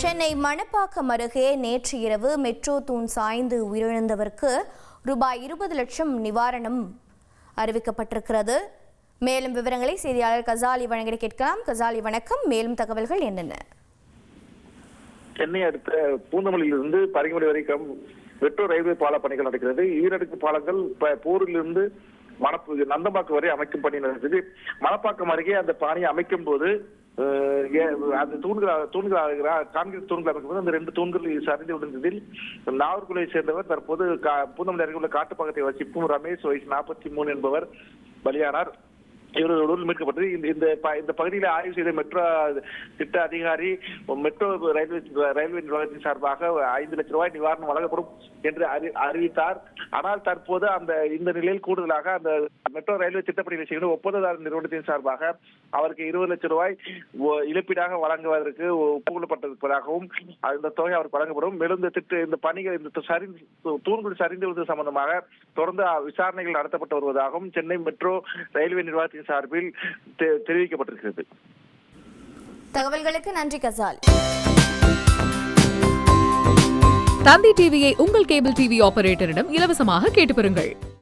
சென்னை மணப்பாக்கம் அருகே நேற்று இரவு மெட்ரோ தூண் சாய்ந்து உயிரிழந்தவருக்கு ரூபாய் இருபது லட்சம் நிவாரணம் அறிவிக்கப்பட்டிருக்கிறது. மேலும் விவரங்களை செய்தியாளர் கசாலி வழங்கிட கேட்கலாம். கசாலி வணக்கம். மேலும் தகவல்கள் என்னென்ன? சென்னை அடுத்த பூந்தமல்லியிலிருந்து பரிங்கமலை வரைக்கும் மெட்ரோ ரயில்வே பால பணிகள் நடக்கிறது. ஈரடுக்கு பாலங்கள் போரிலிருந்து மணப்பு நந்தம்பாக்கம் வரை அமைக்கும் பணி நடந்தது மணப்பாக்கம் அருகே அந்த பாணியை அமைக்கும் போது அந்த தூண்கள் தூண்கள் கான்கிரீட் தூண்கள் அமைக்கும் போது அந்த ரெண்டு தூண்கள் சரிந்து விழுந்ததில் நாகர்குலையை சேர்ந்தவர் தற்போது பூந்தமல்லி அருகே உள்ள காட்டுப்பாக்கத்தை வசிப்பும் ரமேஷ் வயசு நாற்பத்தி மூணு என்பவர் பலியானார். இவரது உடல் மீட்கப்பட்டது. இந்த இந்த இந்த பகுதியில் ஆய்வு செய்த மெட்ரோ திட்ட அதிகாரி மெட்ரோ ரயில்வே ரயில்வே நிர்வாகத்தின் சார்பாக ஐந்து லட்சம் ரூபாய் நிவாரணம் வழங்கப்படும் என்று அறி- அறிவித்தார். ஆனால் தற்போது அந்த இந்த நிலையில் கூடுதலாக அந்த மெட்ரோ ரயில்வே திட்டப்பணிகளை செய்கிற ஒப்பந்ததாரர் நிறுவனத்தின் சார்பாக அவருக்கு இருபது லட்சம் ரூபாய் ஒ- இழப்பீடாக வழங்குவதற்கு ஒப்புக்கொள்ளப்பட்டிருப்பதாகவும் அந்த தொகை அவருக்கு வழங்கப்படும். மேலும் இந்த திட்ட இந்த பணிகள் இந்த சரிந்து தூண்கள் சரிந்து விடுவது சம்பந்தமாக தொடர்ந்து விசாரணைகள் நடத்தப்பட்டு வருவதாகவும் சென்னை மெட்ரோ ரயில்வே நிர்வாகத்தின் சார்பில் தெ- தெரிவிக்கப்பட்டிருக்கிறது. தகவல்களுக்கு நன்றி கசால். தந்தி டிவியை உங்கள் கேபிள் டிவி ஆபரேட்டரிடம் இலவசமாக கேட்டு பெறுங்கள்.